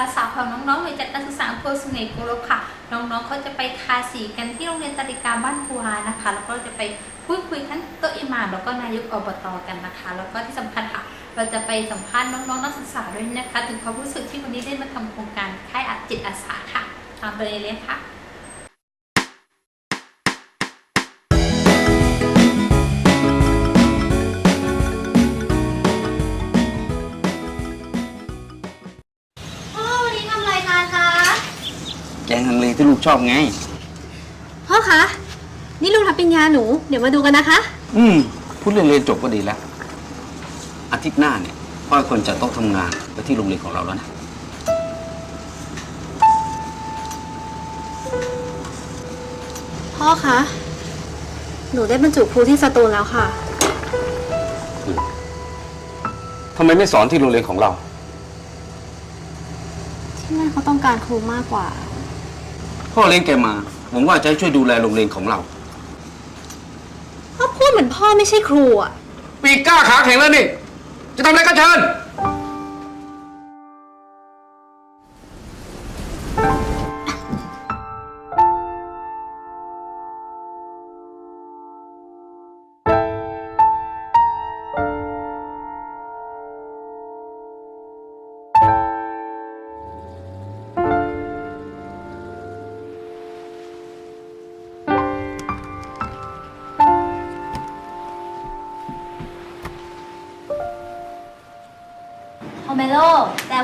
อาสาของน้องๆหน่วยจัดการศึกษาอำเภอสุไหงโกลกค่ะ น้องๆเขาจะไปทาสีกันที่โรงเรียนตริกาบ้านบัวนะคะ แล้วก็จะไปพูดคุยทั้งโต๊ะอิหมามแล้วก็นายกอบตกันนะคะ แล้วก็ที่สำคัญค่ะ เราจะไปสัมภาษณ์น้องๆนักศึกษาด้วยนะคะ ถึงความรู้สึกที่วันนี้ได้มาทำโครงการค่ายอัดจิตอาสาค่ะตามไปเลยเลยค่ะ กชอบไง พ่อคะ นี่ลูกรับปริญญาหนู เดี๋ยวมาดูกันนะคะ อืมพูดเรื่องเรียนจบก็ดีแล้ว อาทิตย์หน้าเนี่ยพ่อควรจะต้องทำงานไปที่โรงเรียนของเราแล้วนะ พ่อคะ หนูได้บรรจุครูที่สตูลแล้วค่ะ ทำไมไม่สอนที่โรงเรียนของเรา ที่นั่นเขาต้องการครูมากกว่า พ่อเลี้ยงแกมาหวังว่าจะให้ช่วยดูแลโรงเรียนของเรา พ่อพูดเหมือนพ่อไม่ใช่ครูอะ ปีกกล้าขาแข็งแล้วนี่ จะทำอะไรก็เชิญ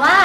ว่า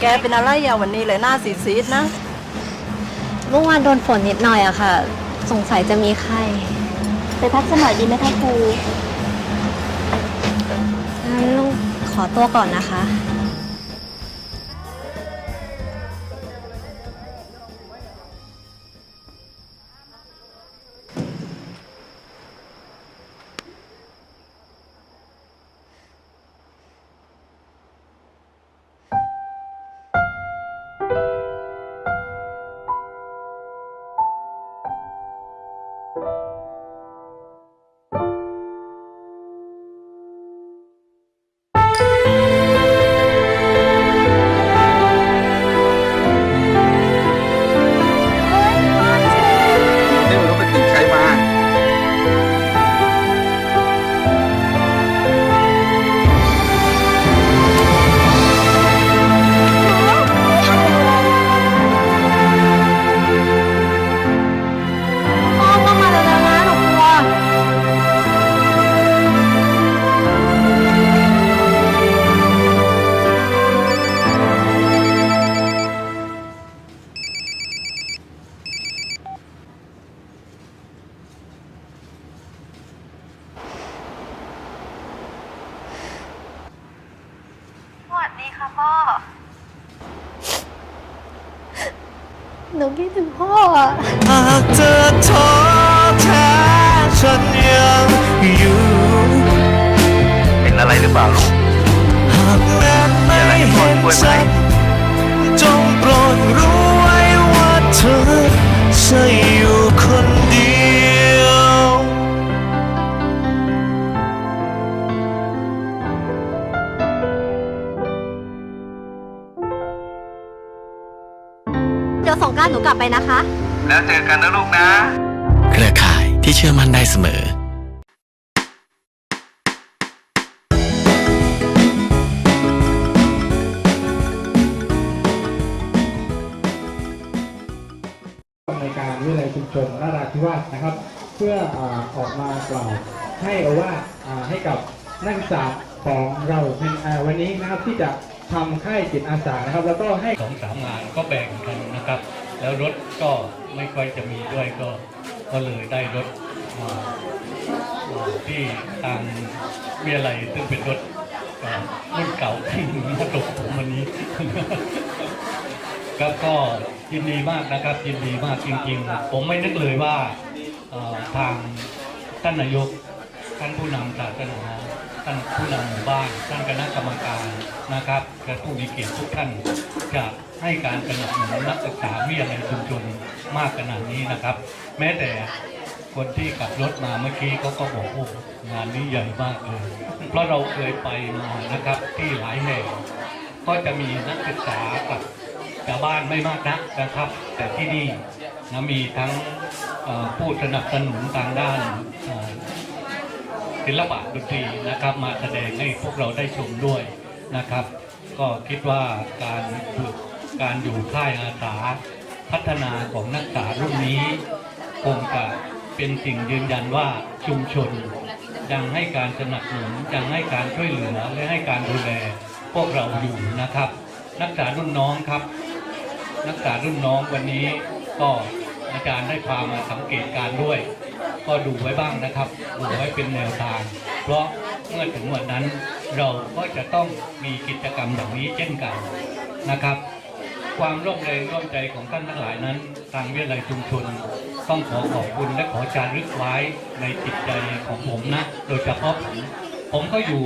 แกเป็นอะไรอะวันนี้เลยหน้าซีซีดๆนะ เมื่อวานโดนฝนนิดหน่อยอะค่ะ สงสัยจะมีไข้ ไปพักสักหน่อยดีไหมคะครูงั้นลูกขอตัวก่อนนะคะ ไปนะคะ แล้วเจอกันนะลูกนะ เครือข่ายที่เชื่อมั่นได้เสมอ ในการวิทยาลัยชุมชนนาราธิวาสนะครับ เพื่ออาออกมากล่าวให้โอวาทอ่าให้กับนักศึกษาของเราในอ่าวันนี้นะครับที่จะทำค่ายจิตอาสานะครับ แล้วก็ให้ สองสามงานก็แบ่งกันนะครับ แล้วรถก็ไม่ค่อยจะมีด้วยก็ก็เลยได้รถมาที่ทางเวียไรซึ่งเป็นรถรุ่นเก่าที่มาตกผมวันนี้ครับก็ยินดีมากนะครับยินดีมากจริงๆ ผมไม่นึกเลยว่าทางท่านนายกท่านผู้นำศาสนา ท่านผู้นำหมู่บ้านท่านคณะกรรมการนะครับและผู้มีเกียรติทุกท่านจะให้การสนับสนุนนักศึกษาวิทยาลัยชุมชนมากขนาดนี้นะครับ แม้แต่คนที่ขับรถมาเมื่อกี้เขาก็บอกโอ้งานนี้ใหญ่มากเลย เพราะเราเคยไปมานะครับที่หลายแห่งก็จะมีนักศึกษากับชาวบ้านไม่มากนักนะครับ แต่ที่นี่นะมีทั้งผู้สนับสนุนทางด้าน ศิลปะดนตรีนะครับมาแสดงให้พวกเราได้ชมด้วยนะครับ ก็คิดว่าการฝึกการอยู่ค่ายอาสาพัฒนาของนักศึกษารุ่นนี้คงจะเป็นสิ่งยืนยันว่าชุมชนยังให้การสนับสนุนยังให้การช่วยเหลือและให้การดูแลพวกเราอยู่นะครับ นักศึกษารุ่นน้องครับ นักศึกษารุ่นน้องวันนี้ก็อาจารย์ได้พามาสังเกตการด้วย ก็ดูไว้บ้างนะครับดูไว้เป็นแนวทาง เพราะเมื่อถึงวันนั้นเราก็จะต้องมีกิจกรรมอย่างนี้เช่นกันนะครับ ความร่วมแรงร่วมใจของท่านทั้งหลายนั้น ทางวิทยาลัยชุมชน ต้องขอขอบคุณและขอจารึกไว้ในจิตใจของผมนะ โดยเฉพาะผมผมก็อยู่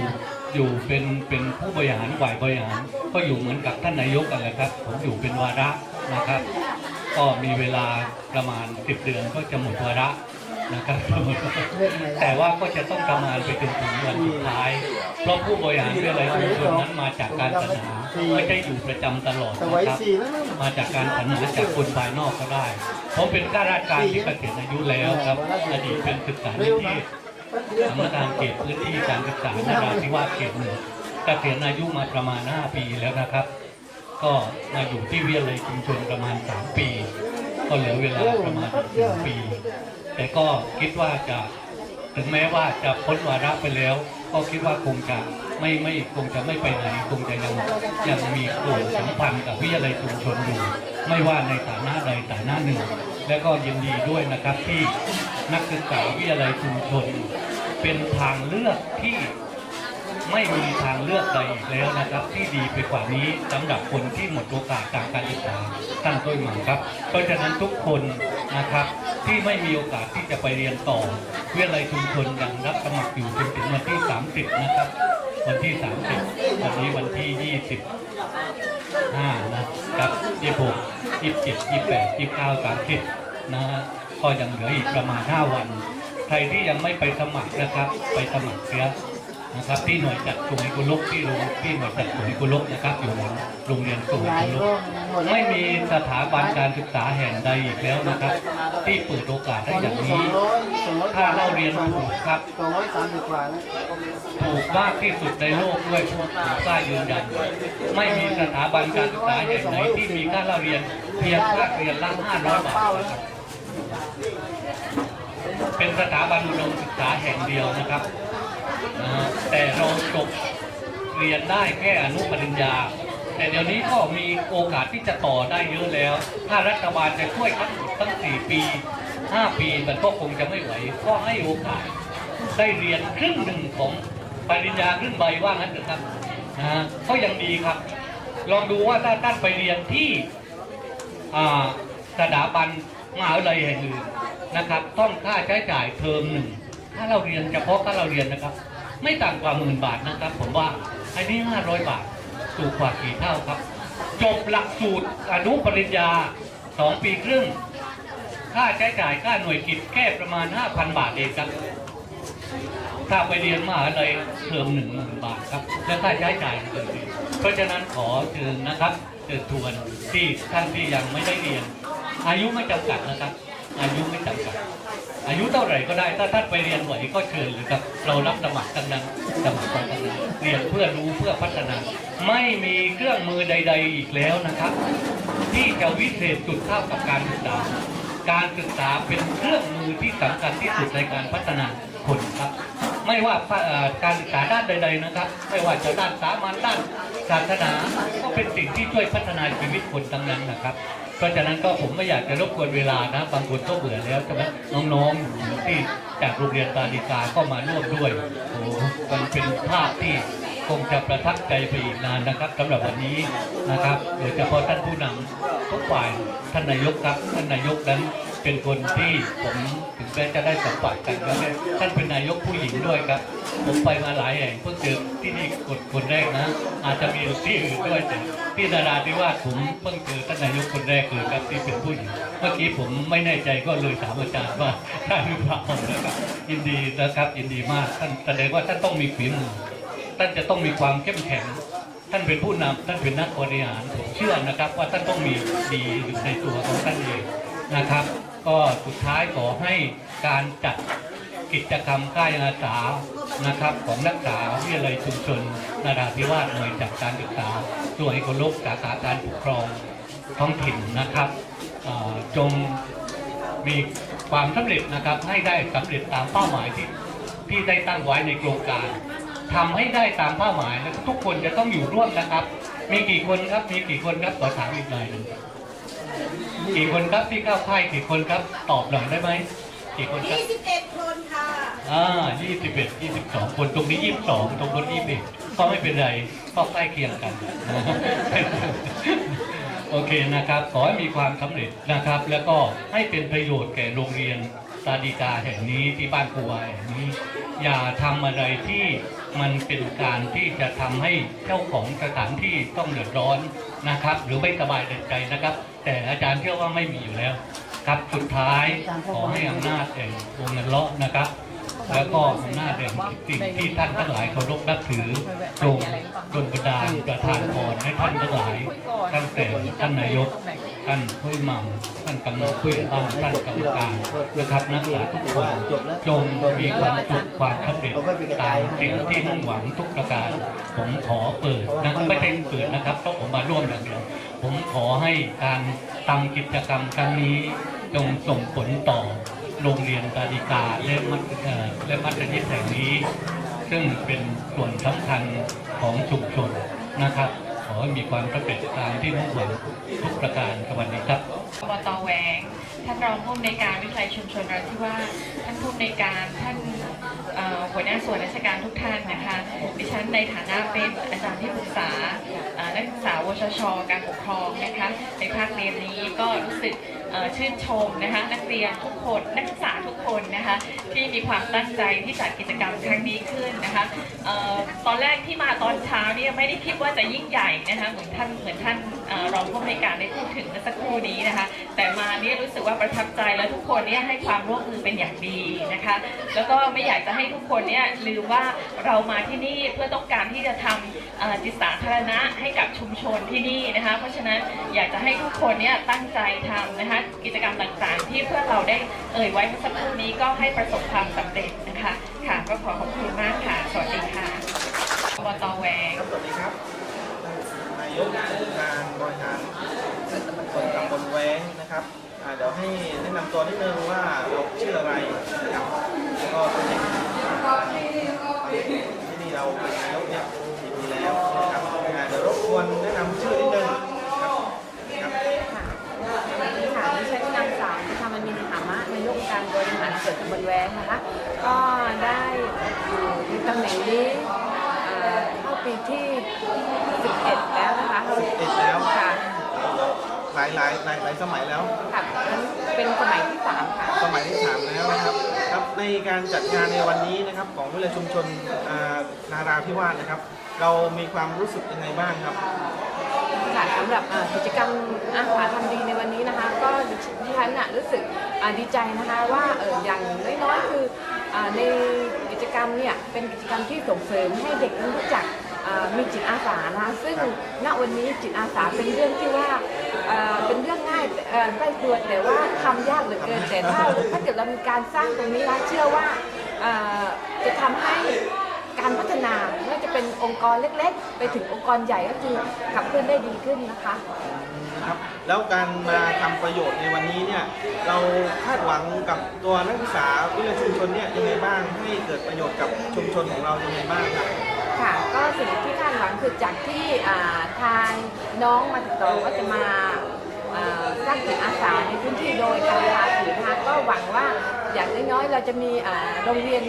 อยู่เป็นเป็นผู้บริหารฝ่ายบริหาร ก็อยู่เหมือนกับท่านนายกกันแหละครับ ผมอยู่เป็นวาระนะครับ ก็มีเวลาประมาณ 10 เดือนก็จะหมดวาระ นะครับแต่ว่าก็จะต้องทำงานไปจนถึงวันสุดท้าย เพราะผู้บริหารวิทยาลัยชุมชนนั้นมาจากการสรรหาไม่ได้อยู่ประจำตลอดนะครับมาจากการสรรหาจากคนภายนอกก็ได้ผมเป็นข้าราชการที่เกษียณอายุแล้วครับอดีตเป็นศึกษานิเทศสำนักงานเขตพื้นที่การศึกษานราธิวาสเขตหนึ่งเกษียณอายุมาประมาณ 5 ปีแล้วนะครับ ก็มาอยู่ที่วิทยาลัยชุมชนประมาณ 3 ปี ก็เหลือเวลาประมาณหนึ่งปี แต่ก็คิดว่าจะถึงแม้ว่าจะพ้นวาระไปแล้ว ก็คิดว่าคงจะไม่ไม่คงจะไม่ไปไหนคงจะยังยังมีกลุ่มสัมพันธ์กับวิทยาลัยชุมชนอยู่ ไม่ว่าในฐานะใดฐานะหนึ่ง และก็ยินดีด้วยนะครับที่นักศึกษาวิทยาลัยชุมชน เป็นทางเลือกที่ ไม่มีทางเลือกใดอีกแล้วนะครับ ที่ดีไปกว่านี้สำหรับคนที่หมดโอกาสทางการศึกษาท่านต้นหมังครับ เพราะฉะนั้นทุกคนนะครับที่ไม่มีโอกาสที่จะไปเรียนต่อวิทยาลัยชุมชนยังรับสมัครอยู่จนถึงวันที่ 30 นะครับ วันที่ 30 วันนี้วันที่25นะครับ26 27 28 29 30 นะฮะก็ยังเหลืออีกประมาณ 5 วัน ใครที่ยังไม่ไปสมัครนะครับ ไปสมัครเสีย นะครับที่หน่วยจัดสุไหกุลกที่โรงที่หน่วยจัดสุไหกุลกนะครับอยู่โรงเรียนสุไหกุลกไม่มีสถาบันการศึกษาแห่งใดอีกแล้วนะครับ ที่เปิดโอกาสให้อย่างนี้ ถ้าเราเรียนถูกครับถูกมากที่สุดในโลกด้วยพวกผมกล้ายืนยันไม่มีสถาบันการศึกษาแห่งไหนที่มีค่าเล่าเรียนเพียงค่าเรียนละ500บาทเป็นสถาบันอุดมศึกษาแห่งเดียวนะครับ นะฮะแต่เราจบเรียนได้แค่อนุปริญญา แต่เดี๋ยวนี้ก็มีโอกาสที่จะต่อได้เยอะแล้ว ถ้ารัฐบาลจะช่วยทั้งตั้ง 4 ปี 5 ปีมันก็คงจะไม่ไหว ก็ให้โอกาสได้เรียนครึ่งหนึ่งของปริญญาครึ่งใบว่างั้นเถอะครับนะฮะก็ยังดีครับ ลองดูว่าถ้าท่านไปเรียนที่สถาบันมหาวิทยาลัยแห่งอื่นนะครับ ต้องค่าใช้จ่ายเทอมหนึ่งถ้าเราเรียนเฉพาะถ้าเราเรียนนะครับ ไม่ต่ำกว่าหมื่นบาทนะครับ ผมว่าอันนี้ห้าร้อยบาทถูกกว่ากี่เท่าครับ จบหลักสูตรอนุปริญญาสองปีครึ่ง ค่าใช้จ่ายค่าหน่วยกิจแค่ประมาณ 5,000 บาทเองครับ ถ้าไปเรียนมหาลัยเทอมหนึ่งหมื่นบาทครับ และค่าใช้จ่ายอื่นๆเพราะฉะนั้นขอเชิญนะครับเชิญทวนที่ท่านที่ยังไม่ได้เรียน อายุไม่จำกัดนะครับ อายุไม่จำกัด อายุเท่าไหร่ก็ได้ถ้าท่านไปเรียนไหวก็เชิญเลยครับ เรารับสมัครทั้งนั้นสมัครไปทั้งนั้นเรียนเพื่อรู้เพื่อพัฒนา ไม่มีเครื่องมือใด ๆ อีกแล้วนะครับ ที่จะวิเศษสุดเท่ากับการศึกษา การศึกษาเป็นเครื่องมือที่สำคัญที่สุดในการพัฒนาคนครับ ไม่ว่าการศึกษาด้านใด ๆนะครับ ไม่ว่าจะด้านสามัญด้านศาสนาก็เป็นสิ่งที่ช่วยพัฒนาชีวิตคนทั้งนั้นนะครับ ราะฉะนั้นก็ผมไม่อยากจะรบกวนเวลานะบางคนก็เบื่อแล้วใช่ไหมน้องๆที่จากโรงเรียนตาดิกาก็มาร่วมด้วยโอ้มันเป็นภาพที่คงจะประทับใจไปอีกนานนะครับสำหรับวันนี้นะครับโดยเฉพาะท่านผู้นำทุกฝ่ายท่านนายกครับท่านนายกนั้น เป็นคนที่ผมถึงแม้จะได้สัมผัสกันแล้วเนี่ยท่านเป็นนายกผู้หญิงด้วยครับ ผมไปมาหลายแห่งเพิ่งเจอที่นี่คนคนแรกนะ อาจจะมีที่อื่นด้วยแต่ที่นาราธิวาสผมเพิ่งเจอท่านนายกคนแรกเลยครับที่เป็นผู้หญิงเมื่อกี้ผมไม่แน่ใจก็เลยถามอาจารย์ว่าใช่หรือเปล่านะครับยินดีนะครับยินดีมากท่านแสดงว่าท่านต้องมีฝีมือท่านจะต้องมีความเข้มแข็งท่านเป็นผู้นำท่านเป็นนักบริหารผมเชื่อนะครับ ว่าท่านต้องมีดีอยู่ในตัวของท่านเอง นะครับ ก็สุดท้ายขอให้การจัดกิจกรรมค่ายอาสานะครับ ของนักศึกษาวิทยาลัยชุมชนนาราธิวาสหน่วยจากการศึกษาส่วนเอกลบสาขาการปกครองท้องถิ่นนะครับจงมีความสำเร็จนะครับให้ได้สำเร็จตามเป้าหมายที่ที่ได้ตั้งไว้ในโครงการทำให้ได้ตามเป้าหมายและทุกคนจะต้องอยู่ร่วมนะครับ มีกี่คนครับมีกี่คนครับขอถามอีกหน่อยหนึ่ง กี่คนครับที่เข้าค่ายกี่คนครับตอบหน่อยได้ไหมกี่คนครับ21 คนค่ะอ่า21 22 คนตรงนี้ 22 ตรงคน21ก็ไม่เป็นไรก็ใกล้เคียงกัน โอเคนะครับ ขอให้มีความสำเร็จนะครับ แล้วก็ให้เป็นประโยชน์แก่โรงเรียนตาดีกาแห่งนี้ที่บ้านครูวายแห่งนี้ อย่าทำอะไรที่มันเป็นการที่จะทำให้เจ้าของสถานที่ต้องเดือดร้อนนะครับ หรือไม่สบายใจนะครับ แต่อาจารย์เชื่อว่าไม่มีอยู่แล้ว ครับสุดท้ายขอให้อำนาจแห่งวงเงินเลาะนะครับ แล้วก็อำนาจแห่งสิ่งที่ท่านทั้งหลายเคารพนับถือตรงดลบันดาลประทานพรให้ท่านทั้งหลายตั้งแต่ท่านนายก ท่านผู้นำท่านกำนันผู้ใหญ่บ้านท่านกรรมการนะครับนักศึกษาทุกคนจงมีความสุขความสำเร็จตามสิ่งที่มุ่งหวังทุกประการ ผมขอเปิดนะครับไม่ใช่เปิดนะครับเพราะผมมาร่วมอย่างเดียวผมขอให้การทำกิจกรรมครั้งนี้จงส่งผลต่อโรงเรียนตาดิกาและมัธเอ่อและมัธยมแห่งนี้ ซึ่งเป็นส่วนสำคัญของชุมชนนะครับ อให้มีความสำเร็จตามที่มุ่งหวังทุกประการสวันนี้ครับอบตแวง ท่านรองผู้อำนวยการวิทยาลัยชุมชนนราธิวาสท่านผู้อำนวยการท่าน หัวหน้าส่วนราชการทุกท่านนะคะ ดิฉันในฐานะเป็นอาจารย์ที่ปรึกษานักศึกษาวชช การปกครองนะคะ ในภาคเรียนนี้ก็รู้สึกชื่นชมนะคะนักเรียนทุกคนนักศึกษาทุกคนนะคะที่มีความตั้งใจที่จัดกิจกรรมครั้งนี้ขึ้นนะคะออตอนแรกที่มาตอนเช้าเนี่ยไม่ได้คิดว่าจะยิ่งใหญ่นะคะเหมือนท่านเหมือนท่าน รองผู้อำนวยการได้พูดถึงเมื่อสักครู่นี้นะคะ แต่มาเนี่ยรู้สึกว่าประทับใจและทุกคนเนี่ยให้ความร่วมมือเป็นอย่างดีนะคะ แล้วก็ไม่อยากจะให้ทุกคนเนี่ยลืมว่าเรามาที่นี่เพื่อต้องการที่จะทำจิตสาธารณะให้กับชุมชนที่นี่นะคะ เพราะฉะนั้นอยากจะให้ทุกคนเนี่ยตั้งใจทำนะคะกิจกรรมต่างๆ ที่เพื่อนเราได้เอ่ยไว้เมื่อสักครู่นี้ก็ให้ประสบความสำเร็จนะคะค่ะก็ขอขอบคุณมากค่ะ สวัสดีค่ะอบตแวงสวัสดีครับายกองค์การบริหารส่วนตำบลแว้งนะครับเดี๋ยวให้แนะนำตัวนิดนึงว่าเราชื่ออะไรนะครับแล้วก็ที่นี่เราเป็นนายกเนี่ยกี่ปีแล้วนะครับอ่าเดี๋ยวรบกวนแนะนำชื่อนิดนึงครับครับ สวัสดีค่ะดิฉันนางสาวธรรมนินหามะนายกองค์การบริหารส่วนตำบลแวงนะคะ ก็ได้อยู่ในตำแหน่งนี้เอ่อเข้าปีที่ 11 แล้วนะคะ 11แล้ว ค่ะ หลายหลายหลายหลายสมัยแล้ว ค่ะนั้นเป็นสมัยที่3ค่ะ สมัยที่สามแล้วนะครับครับในการจัดงานในวันนี้นะครับของวิเลยชุมชนอ่านาราพิวาสนะครับ เรามีความรู้สึกยังไงบ้างครับ ค่ะสำหรับเอ่อกิจกรรมอาหารทำดีในวันนี้นะคะ ก็ดิฉันน่ะรู้สึกอ่าดีใจนะคะว่าเอออย่างน้อยๆคืออ่าในกิจกรรมเนี่ยเป็นกิจกรรมที่ส่งเสริมให้เด็กนั้นรู้จักอ่า มีจิตอาสานะซึ่งณวันนี้จิตอาสาเป็นเรื่องที่ว่าเป็นเรื่องง่ายใกล้ตัวแต่ว่าทำยากเหลือเกินแต่ถ้าถ้าเกิดเรามีการสร้างตรงนี้นะเชื่อว่าจะทำให้การพัฒนาไม่ว่าจะเป็นองค์กรเล็ก ๆ ไปถึงองค์กรใหญ่ก็คือขับเคลื่อนได้ดีขึ้นนะคะครับแล้วการมาทำประโยชน์ในวันนี้เนี่ยเราคาดหวังกับตัวนักศึกษาวิทยาชุมชนเนี่ยยังไงบ้างให้เกิดประโยชน์กับชุมชนของเรายังไงบ้างครับค่ะ สิ่งที่คาดหวังคือจากที่อ่าทางน้องมาติดต่อว่าจะมาอ่าสร้างจิตอาสาในพื้นที่โดยการทาสีนะคะก็หวังว่าอย่างน้อยๆเราจะมีอ่าโรงเรียน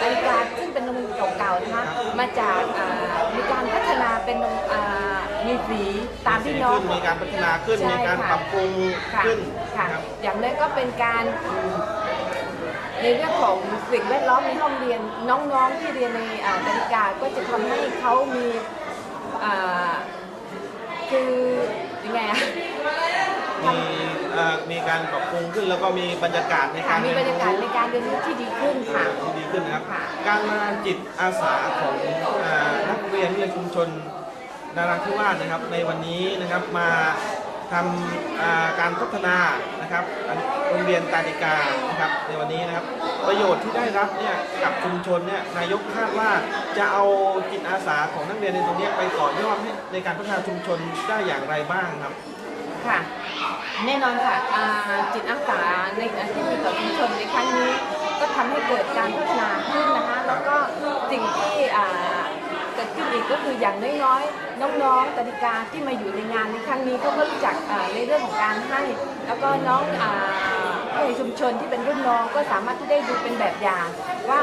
นาฬิกาซึ่งเป็นโรงเรียนเก่าๆนะคะมาจากอ่ามีการพัฒนาเป็นโรงอ่ามีสีตามที่น้องขึ้นมีการพัฒนาขึ้นใช่มีการค่ะปรับปรุงค่ะขึ้นค่ะนะครับอย่างนั้นก็เป็นการ ในเรื่องของสิ่งแวดล้อมในห้องเรียนน้องๆที่เรียนในอ่านาฬิกาก็จะทำให้เขามีอ่าคือยังไงอะ มีเอ่อมีการปรับปรุงขึ้นแล้วก็มีบรรยากาศในค่ะการมีบรรยากาศในการเรียนรู้ที่ดีขึ้นค่ะที่ดีขึ้นนะครับ ค่ะ การมาจิตอาสาของอ่านักเรียนในชุมชนนาราธิวาสนะครับ ในวันนี้นะครับมา ทำการพัฒนานะครับโรงเรียนตาดิกานะครับในวันนี้นะครับ ประโยชน์ที่ได้รับเนี่ยกับชุมชนเนี่ยนายกคาดว่าจะเอาจิตอาสาของนักเรียนในตรงนี้ไปต่อยอดให้ในการพัฒนาชุมชนได้อย่างไรบ้างครับค่ะแน่นอนค่ะจิตอาสาในที่มีต่อชุมชนในครั้งนี้ ก็ทำให้เกิดการพัฒนาขึ้นนะคะ แล้วก็สิ่งที่ กิดขึ้นอีกก็คืออย่างน้อยๆน้องๆกติกาที่มาอยู่ในงานในครั้งนี้เขาก็รู้จักในเรื่องของการให้ แล้วก็น้องในชุมชนที่เป็นรุ่นน้องก็สามารถที่ได้ดูเป็นแบบอย่าง ว่า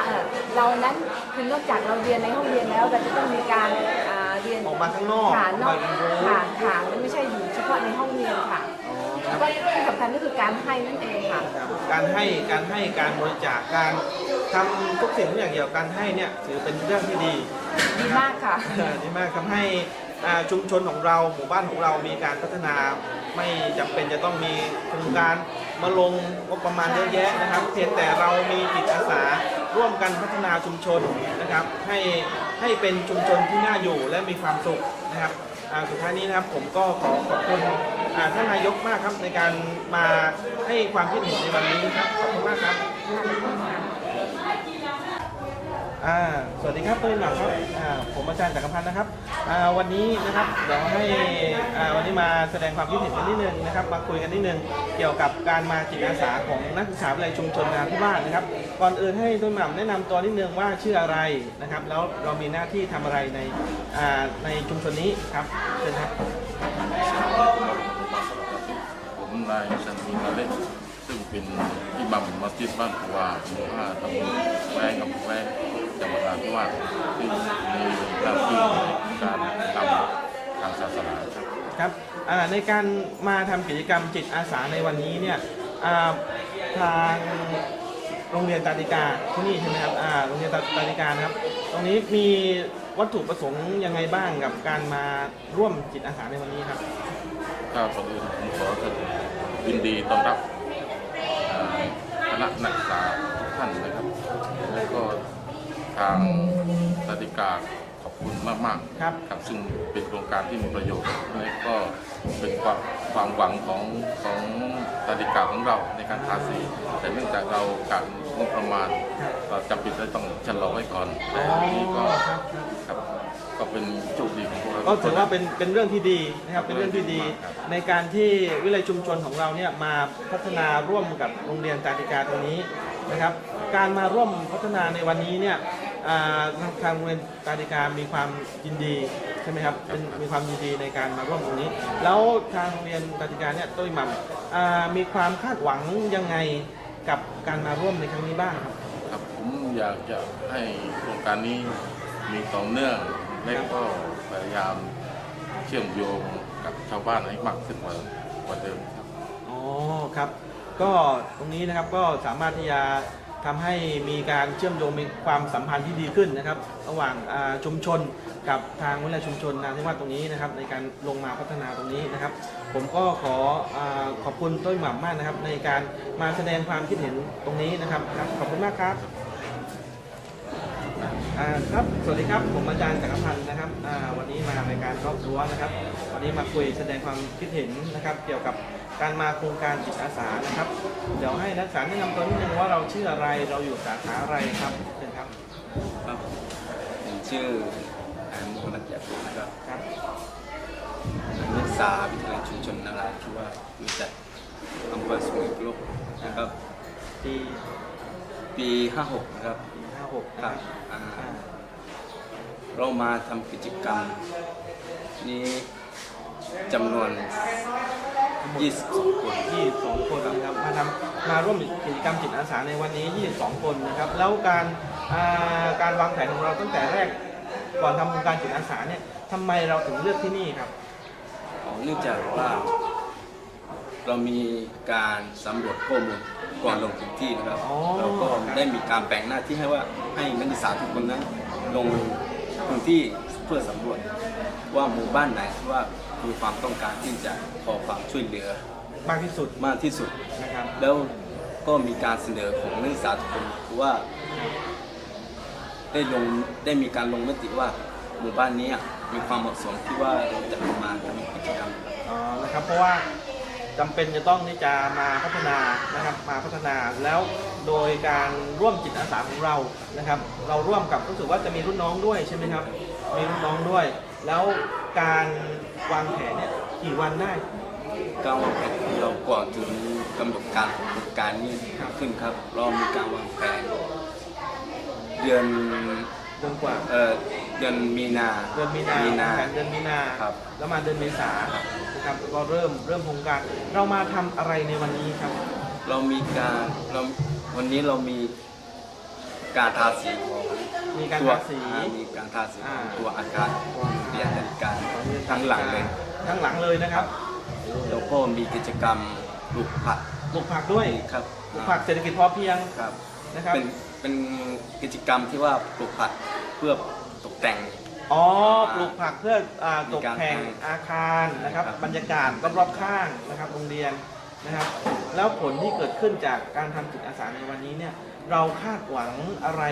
เรานั้นคือนอกจากเราเรียนในห้องเรียนแล้วเราจะต้องมีการเรียนออกมาข้างนอกค่ะนอกมาเรียนรู้ค่ะค่ะไม่ใช่อยู่เฉพาะในห้องเรียนค่ะแล้วก็ที่สำคัญก็คือการให้นั่นเองค่ะ การให้การให้การบริจาคการ ทำทุกสิ่งทุกอย่างเกี่ยวกับการให้เนี่ยถือเป็นเรื่องที่ดีดีมากค่ะเออดีมากทำให้อ่าชุมชนของเราหมู่บ้านของเรามีการพัฒนาไม่จำเป็นจะต้องมีโครงการมาลงงบประมาณเยอะแยะนะครับเพียงแต่เรามีจิตอาสาร่วมกันพัฒนาชุมชนนะครับ ให้ให้เป็นชุมชนที่น่าอยู่และมีความสุขนะครับอ่าสุดท้ายนี้นะครับผมก็ขอขอบคุณอ่าท่านนายกมากครับในการมาให้ความคิดเห็นในวันนี้ครับขอบคุณมากครับ อ่าสวัสดีครับต้นหนักครับอ่าผมอาจารย์จักรพันธ์นะครับอ่าวันนี้นะครับเดี๋ยวให้อ่าวันนี้มาแสดงความคิดเห็นกันนิดนึงนะครับมาคุยกันนิดนึงเกี่ยวกับการมาจิตอาสาของนักศึกษาวิทยาลัยชุมชนนาที่บ้านนะครับก่อนอื่นให้ต้นหม่ำแนะนำตัวนิดนึงว่าชื่ออะไรนะครับ แล้วเรามีหน้าที่ทำอะไรในอ่าในชุมชนนี้ครับเชิญครับผมนายสันติมาเล็กซึ่งเป็นอิหมัมมัสยิดบ้านผัวหมู่ห้าตำบลแวงกับแวง จังหวัดนราธิวาสซึ่มีหน้าที่การทำทางศาสนาครับครับในการมาทำกิจกรรมจิตอาสาในวันนี้เนี่ยทางโรงเรียนตาติกาที่นี่ใช่ไหมครับโรงเรียนตาติกานะครับ ตรงนี้มีวัตถุประสงค์ยังไงบ้างกับการมาร่วมจิตอาสาในวันนี้ครับก็ก่อนอื่นผมขอแสดงยินดีต้อนรับคณะนักศึกษาทุกท่านนะครับ ทางสติกาขอบคุณมากๆครับครับซึ่งเป็นโครงการที่มีประโยชน์และก็เป็นความความหวังของของสติกาของเราในการทาสี แต่เนื่องจากเราการงบประมาณเราจำเป็นจะต้องชะลอไว้ก่อนแต่ทีนี้ก็ครับครับก็เป็นโชคดีของพวกเราก็ถือว่าเป็นเป็นเรื่องที่ดีนะครับเป็นเรื่องที่ดี ในการที่วิเลยชุมชนของเราเนี่ยมาพัฒนาร่วมกับโรงเรียนตาติกาตรงนี้นะครับ การมาร่วมพัฒนาในวันนี้เนี่ย อ่าทางทางโรงเรียนตาติกามีความยินดีใช่ไหมครับเป็นมีความยินดีในการมาร่วมตรงนี้ แล้วทางโรงเรียนตาติกาเนี่ยต้นหมัมอ่ามีความคาดหวังยังไงกับการมาร่วมในครั้งนี้บ้างครับ ครับผมอยากจะให้โครงการนี้มีต่อเนื่องและก็พยายามเชื่อมโยงกับชาวบ้านให้มากขึ้นกว่ากว่าเดิมครับ อ๋อครับ ก็ตรงนี้นะครับก็สามารถที่จะ ทำให้มีการเชื่อมโยงมีความสัมพันธ์ที่ดีขึ้นนะครับ ระหว่างชุมชนกับทางวิทยาชุมชนนาที่ว่าตรงนี้นะครับ ในการลงมาพัฒนาตรงนี้นะครับ ผมก็ขออขอบคุณต้นหม่ำมากนะครับ ในการมาแสดงความคิดเห็นตรงนี้นะครับขอบคุณมากครับครับ สวัสดีครับ ผมอาจารย์จักรพันธ์นะครับ วันนี้มารายการรอบรั้วนะครับ วันนี้มาคุยแสดงความคิดเห็นนะครับ เกี่ยวกับ การมาโครงการจิตอาสานะครับ เดี๋ยวให้นักศึกษาแนะนำตัวนิดนึงว่าเราชื่ออะไรเราอยู่สาขาอะไรครับเชิญครับครับผมชื่อวรจักรนะครับครับนักศึกษาวิทยาลัยชุมชนนาราธิวาสวิจัดอำเภอสุไหงโกลกนะครับปีปี56นะครับปีห้าหกครับอ่าเรามาทำกิจกรรมนี้จำนวน 22 คนยี่สองคนนะครับมาทำมาร่วมกิจกรรมจิตอาสาในวันนี้ 22 คนนะครับแล้วการอ่าการวางแผนของเราตั้งแต่แรกก่อนทำโครงการจิตอาสาเนี่ยทำไมเราถึงเลือกที่นี่ครับเนื่องจากว่าเรามีการสำรวจข้อมูลก่อนลงพื้นที่นะครับอ๋อเราก็ได้มีการแบ่งหน้าที่ให้ว่าให้นักศึกษาทุกคนนั้นลงพื้นที่เพื่อสำรวจว่าหมู่บ้านไหนที่ว่า มีความต้องการที่จะขอความช่วยเหลือมากที่สุดมากที่สุด นะครับ แล้วก็มีการเสนอของนักศึกษาทุกคนคือว่า ได้ลงได้มีการลงมติว่าหมู่บ้านนี้มีความเหมาะสมที่ว่าเราจะมาทำกิจกรรมอ๋อ นะครับ เพราะว่าจำเป็นจะต้องที่จะมาพัฒนานะครับ มาพัฒนาแล้วโดยการร่วมจิตอาสาของเรานะครับ เราร่วมกับรู้สึกว่าจะมีรุ่นน้องด้วยใช่ไหมครับ มีรุ่นน้องด้วย แล้วการวางแผนเนี่ยกี่วันได้ การวางแผนของเราก่อนถึงกำหนดการของโครงการนี้ขึ้นครับ เรามีการวางแผน เดือนเดือนกว่าเอ่อเดือนมีนาเดือนมีนามีนาแผนเดือนมีนาครับ แล้วมาเดือนเมษานะครับก็เริ่มเริ่มโครงการ เรามาทำอะไรในวันนี้ครับ เรามีการเราวันนี้เรามี การทาสีของมีการตัวทาสี อ่มีการทาสีของอ่าตัวอาคารเรียนนาฬิกาทั้งหลังเลยทั้งหลังเลยนะครับแล้วก็มีกิจกรรมปลูกผักปลูกผักด้วยครับปลูกผักเศรษฐกิจพอเพียงครับ นะครับ เป็นเป็นกิจกรรมที่ว่าปลูกผักเพื่อตกแต่ง อ๋อ ปลูกผักเพื่ออ่ามีตกการแต่งอาคารนะครับ ครับ บรรยากาศรอบๆข้างนะครับ โรงเรียนนะครับ แล้วผลที่เกิดขึ้นจากการทำจิตอาสาในวันนี้เนี่ย เราคาดหวังอะไร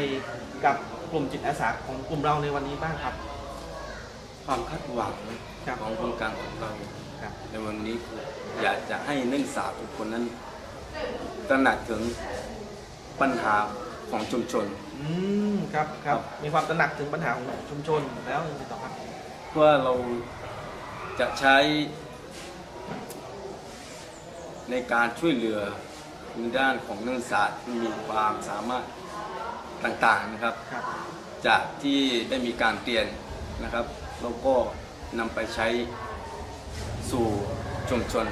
กับกลุ่มจิตอาสาของกลุ่มเราในวันนี้บ้างครับ ความคาดหวังครับของโครงการของเราครับในวันนี้คืออยากจะให้นักศึกษาทุกคนนั้นตระหนักถึงปัญหาของชุมชน อืมครับครับ มีความตระหนักถึงปัญหาของชุมชนแล้วยังไงต่อครับเพื่อเราจะใช้ในการช่วยเหลือ ในด้านของนักศึกษาที่มีความสามารถต่างๆนะครับ ครับ จากที่ได้มีการเรียนนะครับแล้วก็นำไปใช้สู่ชุมชน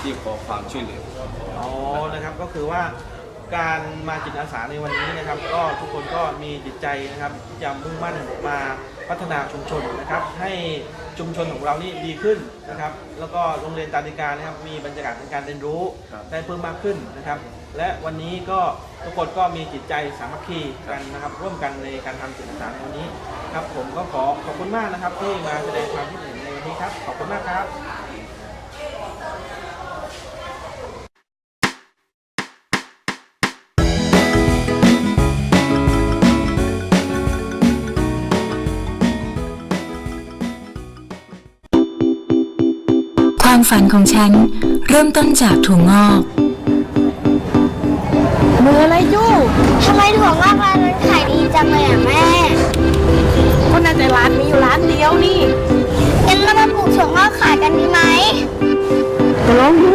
ที่ขอความช่วยเหลือ อ๋อ นะครับ ก็คือว่าการมาจิตอาสาในวันนี้นะครับ ก็ทุกคนก็มีจิตใจนะครับที่จะมุ่งมั่นมาพัฒนาชุมชนนะครับ ให้ ชุมชนของเรานี่ดีขึ้นนะครับแล้วก็โรงเรียนตาดิการนะครับมีบรรยากาศในการเรียนรู้ครับได้เพิ่มมากขึ้นนะครับ และวันนี้ก็ทุกคนก็มีจิตใจสามัคคีกันนะครับร่วมกันในการทำจิตอาสาในวันนี้ครับผมก็ขอขอบคุณมากนะครับที่มาแสดงความคิดเห็นในวันนี้ครับขอบคุณมากครับ ฝันของฉัน เริ่มต้นจากถั่วงอก มืออะไรยู่ทำไมถั่วงอกร้านนั้นขายดีจังเลยอะแม่ ก็น่าจะร้านมีอยู่ร้านเดียวนี่งั้นเรามาปลูกถั่วงอกขายกันดีไหมก็ลองดู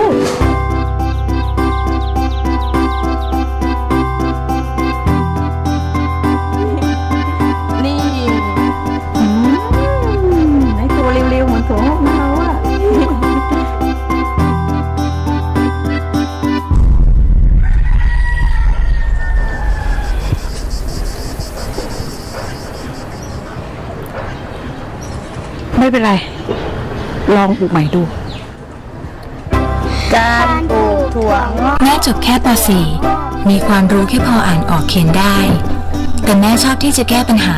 ไม่เป็นไร ลองปลูกใหม่ดู การปลูกถั่วงอกแม่จบแค่ป .4 มีความรู้แค่พออ่านออกเขียนได้ แต่แม่ชอบที่จะแก้ปัญหา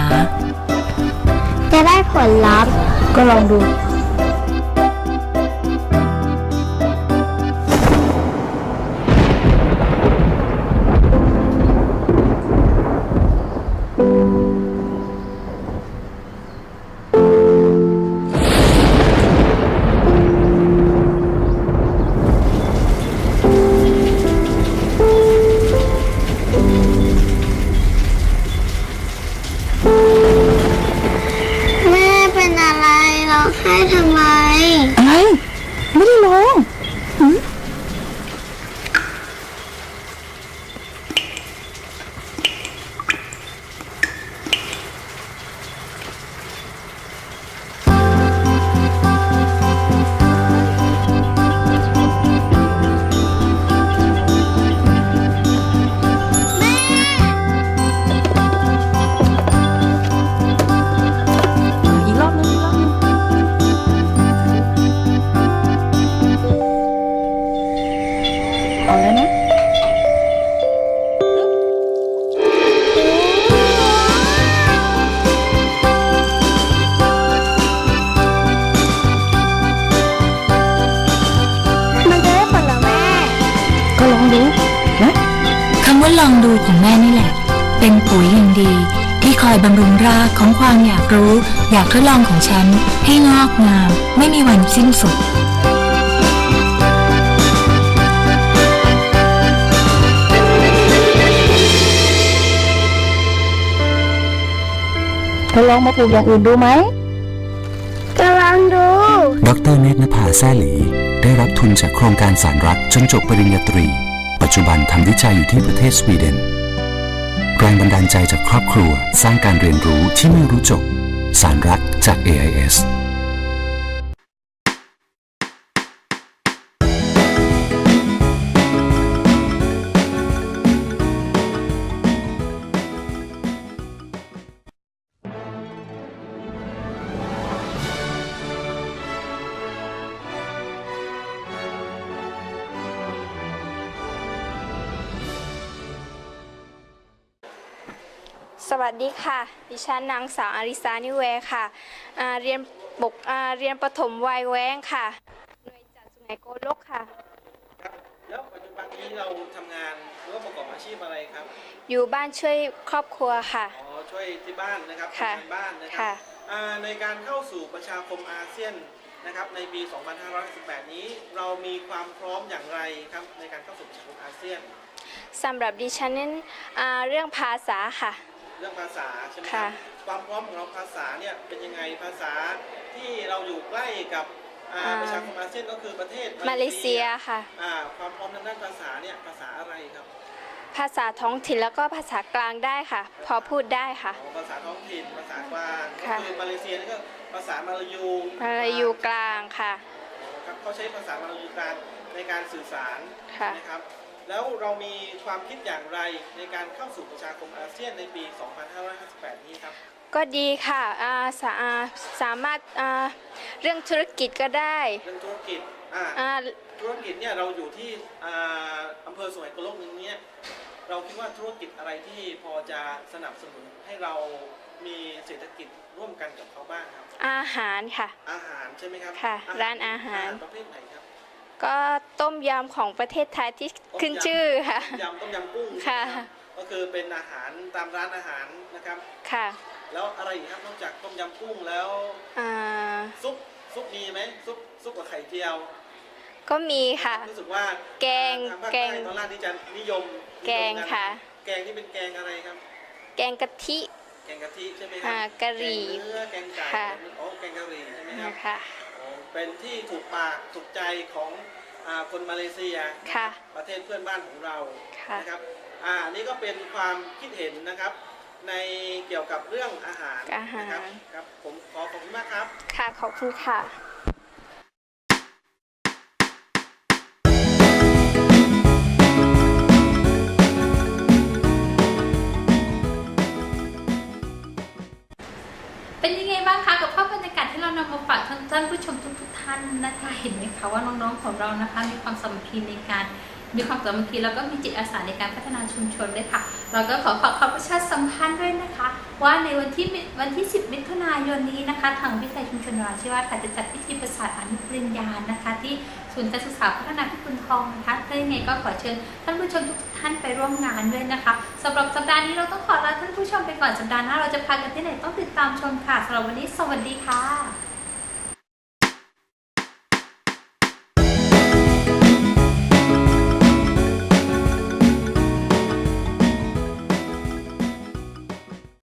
จะได้ผลลัพธ์ก็ลองดู บำรุงรากของความอยากรู้ อยากทดลองของฉัน ให้งอกงาม ไม่มีวันสิ้นสุดเธอลองมาปลูกอย่างอื่นดูไหมกำลังดู ดรเนตรนภาแซ่หลี ได้รับทุนจากโครงการสารรัฐจนจบปริญญาตรี ปัจจุบันทำวิจัยอยู่ที่ประเทศสวีเดน แรงบันดาลใจจากครอบครัว สร้างการเรียนรู้ที่ไม่รู้จบ สารรักจาก AIS สวัสดีค่ะ ดิฉันนางสาวอาริสานิเวค่ะอ่าเรียนปกอ่าเรียนประถมวัยแว้งค่ะหน่วยจัดสุไหงโกลกค่ะ แล้วปัจจุบันนี้เราทำงานหรือว่าประกอบอาชีพอะไรครับ อยู่บ้านช่วยครอบครัวค่ะ อ๋อ ช่วยที่บ้านนะครับค่ะทำงานบ้านนะครัค่ะอ่าในการเข้าสู่ประชาคมอาเซียนนะครับในปี 2518นี้เรามีความพร้อมอย่างไรครับในการเข้าสู่ประชาคมอาเซียนสำหรับดิฉันนั้นอ่าเรื่องภาษาค่ะ เรื่องภาษาใช่ไหมคค่ะรับความพร้อมของเราภาษาเนี่ยเป็นยังไงภาษาที่เราอยู่ใกล้กับอ่าอ่า ประชาคมอาเซียนก็คือประเทศมาเลเซียค่ะ อ่าความพร้อมทางด้านภาษาเนี่ยภาษาอะไรครับภาษาท้องถิ่นแล้วก็ภาษากลางได้ค่ะ พอพูดได้ค่ะ อ๋อภาษาท้องถิ่นภาษากลางก็ค่ะ คือมาเลเซียนี่ก็ภาษามาลายูมาลายูกลางค่ะ ครับเขาใช้ภาษามาลายูกลางในการสื่อสารค่ะ นะครับ แล้วเรามีความคิดอย่างไรในการเข้าสู่ประชาคมอาเซียนในปี 2558 นี้ครับ ก็ดีค่ะอ่าสาอ่าสามารถอ่าเรื่องธุรกิจก็ได้เรื่องธุรกิจอ่าอ่าธุรกิจเนี่ยเราอยู่ที่อ่าอำเภอสุไหงโกลกนึงเนี่ยเราคิดว่าธุรกิจอะไรที่พอจะสนับสนุนให้เรามีเศรษฐกิจร่วมกันกับเขาบ้างครับ อาหารค่ะ อาหารใช่ไหมครับค่ะหร้านอาหาร ประเภทไหนครับ ก็ต้มยำของประเทศไทยที่ขึ้นชื่อค่ะ ต้มยำต้มยำกุ้งค่ะใช่ไหมรับก็คือเป็นอาหารตามร้านอาหารนะครับ ค่ะ แล้วอะไรอีกครับนอกจากต้มยำกุ้งแล้วอ่าซุปซุปมีไหมซุปซุปกับไข่เจียว ก็มีค่ะ รู้สึกว่าแกงทางภาคแกใต้งตอนแรกที่จะนิยม แกงนิยมนค่ะ แกงนี่เป็นแกงอะไรครับ แกงกะทิแกงกะทิใช่ไหมครัอ่ากะหรี่แกงเนื้อแกงไก่ค่ะโอ้แกงกะหรี่ใช่ไหมครับนะคะโอ้ เป็นที่ถูกปากถูกใจของอ่าคนมาเลเซีย ค่ะ ประเทศเพื่อนบ้านของเราค่ะ นะครับอ่านี่ก็เป็นความคิดเห็นนะครับ ในเกี่ยวกับเรื่องอาหารอาหาร นะครับครับผมขอขอบคุณมากครับ ค่ะ ขอบคุณค่ะางคะกับภาพบรรยากาศที่เรานำมาฝากท่านผู้ชมทุกๆท่านนะคะเห็นไหมคะว่าน้องๆของเรานะคะมีความสามัคคีในการ มีความสามัคคีแล้วก็มีจิตอาสาในการพัฒนาชุมชนด้วยค่ะ เราก็ขอขอขอบประชาสัมพันธ์ด้วยนะคะ ว่าในวันที่วันที่ 10 มิถุนายนนี้นะคะ ทางวิทยาลัยชุมชนราธิวาค่ะจะจัดพิธีประสาทอนุปริญญานะคะ ที่ศูนย์การศึกษาพัฒนาพิกุลทองนะคะถ้าอย่างไรก็ขอเชิญท่านผู้ชมทุกท่านไปร่วมงานด้วยนะคะสำหรับสัปดาห์นี้เราต้องขอลาท่านผู้ชมไปก่อนสัปดาห์หน้าเราจะพากันที่ไหนต้องติดตามชมค่ะสำหรับวันนี้สวัสดีค่ะ